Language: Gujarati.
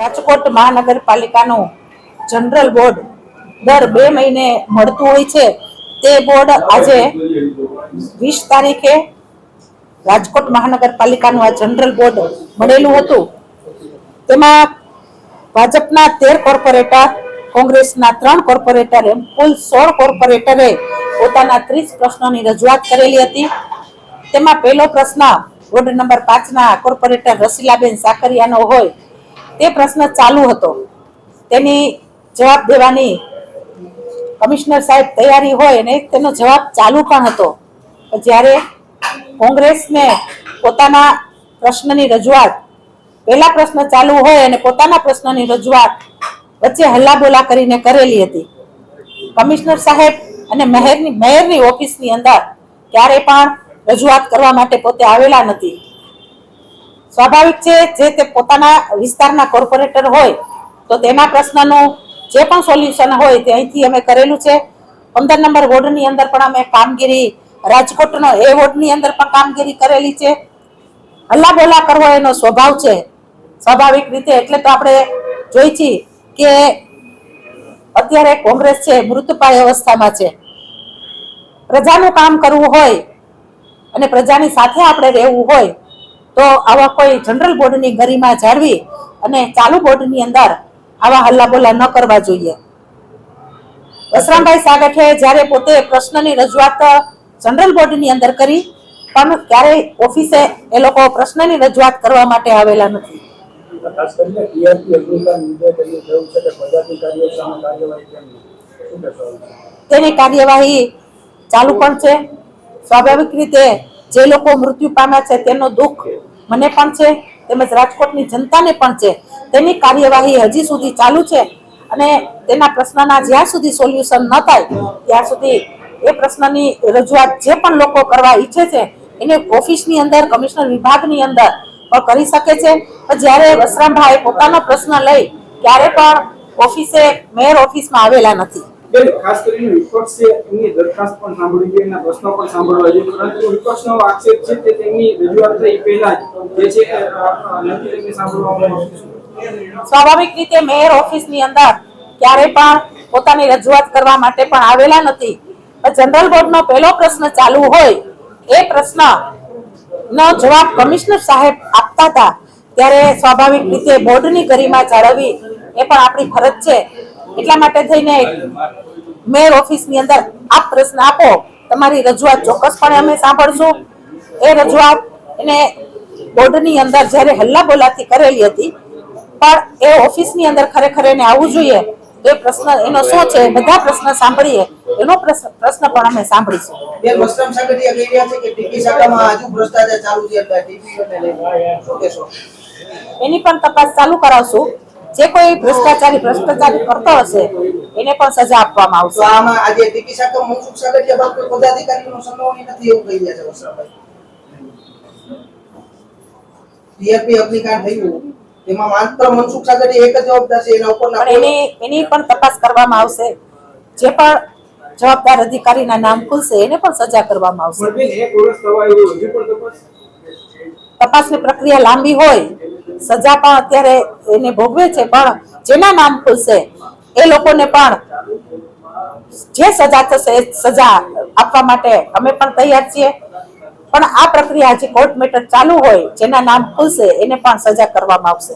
રાજકોટ મહાનગરપાલિકાનું જનરલ બોર્ડ દર બે મહિને મળતું હોય છે. તે બોર્ડ આજે વીસ તારીખે રાજકોટ મહાનગરપાલિકાનું આ જનરલ બોર્ડ મળેલું હતું. તેમાં ભાજપના તેર કોર્પોરેટર, કોંગ્રેસના ત્રણ કોર્પોરેટર એમ કુલ સોળ કોર્પોરેટરે પોતાના ત્રીસ પ્રશ્નોની રજૂઆત કરેલી હતી. તેમાં પહેલો પ્રશ્ન વોર્ડ નંબર પાંચના કોર્પોરેટર રસીલાબેન સાકરિયાનો હોય. તે પ્રશ્ન ચાલુ હતો. તેની જવાબ દેવાની કમિશનર સાહેબ તૈયારી હોય અને તેનો જવાબ ચાલુ પણ હતો. જ્યારે કોંગ્રેસને પોતાના પ્રશ્નની રજૂઆત, પહેલા પ્રશ્ન ચાલુ હોય અને પોતાના પ્રશ્નની રજૂઆત વચ્ચે હલ્લાબોલા કરીને કરેલી હતી. કમિશનર સાહેબ અને મહેરની મેયરની ઓફિસની અંદર ક્યારે પણ રજૂઆત કરવા માટે પોતે આવેલા નથી. સ્વાભાવિક છે, જે તે પોતાના વિસ્તારના કોર્પોરેટર હોય, તો તેના પ્રશ્નનું જે પણ સોલ્યુશન હોય તે અહીંથી અમે કરેલું છે. પંદર નંબર વોર્ડની અંદર પણ અમે કામગીરી, રાજકોટનો એ વોર્ડની અંદર પણ કામગીરી કરેલી છે. હલ્લાબોલા કરવો એનો સ્વભાવ છે. સ્વાભાવિક રીતે એટલે તો આપણે જોઈ છીએ કે અત્યારે કોંગ્રેસ છે મૃતપાય અવસ્થામાં છે. પ્રજાનું કામ કરવું હોય અને પ્રજાની સાથે આપણે રહેવું હોય તો આવા કોઈ જનરલ બોર્ડની ગરિમા જાળવી અને ચાલુ બોર્ડની અંદર આવા હલ્લાબોલા ન કરવા જોઈએ. વસરામભાઈ સાગઠે જ્યારે પોતે પ્રશ્નની રજૂઆત જનરલ બોર્ડની અંદર કરી પણ ક્યારેય ઓફિસે એ લોકો પ્રશ્નની રજૂઆત કરવા માટે આવેલા નથી. ખાસ કરીને ટીઆરપી અગ્નિકાંડ મુદ્દે તેનું કહેવું છે કે પદાધિકારીઓ સામે કાર્યવાહી કેમ શું કહેશો આ વિશે? તેની કાર્યવાહી ચાલુ પણ છે. સ્વાભાવિક રીતે જે લોકો મૃત્યુ પામ્યા છે તેનો દુઃખ મને પણ છે, તેમજ રાજકોટની જનતાને પણ છે. તેની કાર્યવાહી હજી સુધી ચાલુ છે અને તેના પ્રશ્નના જ્યાં સુધી સોલ્યુશન ન થાય, ત્યાં સુધી એ પ્રશ્નની રજૂઆત જે પણ લોકો કરવા ઈચ્છે છે, એને ઓફિસની અંદર, કમિશનર વિભાગની અંદર પણ કરી શકે છે. જ્યારે વસરામભાઈ પોતાનો પ્રશ્ન લઈ ક્યારે પણ ઓફિસે, મેયર ઓફિસમાં આવેલા નથી. ખાસ કરીને વિપક્ષે દરખાસ્ત પણ સાંભળવી જોઈએ એના પ્રશ્નો પણ સાંભળવા જોઈએ પરંતુ વિપક્ષનો આક્ષેપ છે કે તેમની રજૂઆત થઈ પહેલા જ જે છે નથી તેમને સાંભળવામાં સ્વાભાવિક રીતે મેયર ઓફિસની અંદર ક્યારે પણ પોતાની રજૂઆત કરવા માટે પણ આવેલા નથી. જનરલ બોર્ડનો પહેલો પ્રશ્ન ચાલુ હોય, એ પ્રશ્ન નો જવાબ કમિશનર સાહેબ આપતા હતા. ત્યારે સ્વાભાવિક રીતે બોર્ડની ગરિમા જાળવવી એ પણ આપણી ફરજ છે. એટલા માટે થઈને મેયર ઓફિસની અંદર આપ પ્રશ્ન આપો. તમારી રજૂઆત ચોક્કસપણે અમે સાંભળશું. એ રજૂઆત એને બોર્ડની અંદર જ્યારે હલ્લાબોલાથી કરેલી હતી પણ એ ઓફિસની અંદર ખરેખર એને આવવું જોઈએ. એ પ્રશ્ન એનો શું છે? બધા પ્રશ્ન સાંભળીએ. એનો પ્રશ્ન પણ અમે સાંભળીશું. બેન વસ્ત્રામ સાગઠિયા કહી રહ્યા છે કે ટીપી શાખામાં હજુ ભ્રષ્ટાચાર ચાલુ છે એટલે ટીપીઓને શું કહેશો? એની પણ તપાસ ચાલુ કરાવશું. જે કોઈ ભ્રષ્ટાચારી ભ્રષ્ટાચારી કરતો હશે એને પણ સજા આપવામાં આવશે. આમાં આજે ટીપી તો મનસુખ સાગઠિયા કોઈ પદાધિકારીનો સંડોવણી નથી એવું કહી રહ્યા છે વસરાભાઈ. ટીઆરપી અગ્નિકાંડ થયું એમાં માત્ર મનસુખ સાગઠિયા એક જ જવાબદાર છે એના ઉપર પણ એની એની પણ તપાસ કરવામાં આવશે. જે પણ જવાબદાર અધિકારીના નામ ખુલશે એને પણ સજા કરવામાં આવશે. તપાસની પ્રક્રિયા લાંબી હોય સજા પણ અત્યારે એને ભોગવે છે, પણ જેના નામ ખુલશે, એ લોકોને પણ જે સજા થશે એ સજા આપવા માટે અમે પણ તૈયાર છીએ. પણ આ પ્રક્રિયા હજી કોર્ટ મેટર ચાલુ હોય, જેના નામ ખુલશે, એને પણ સજા કરવામાં આવશે.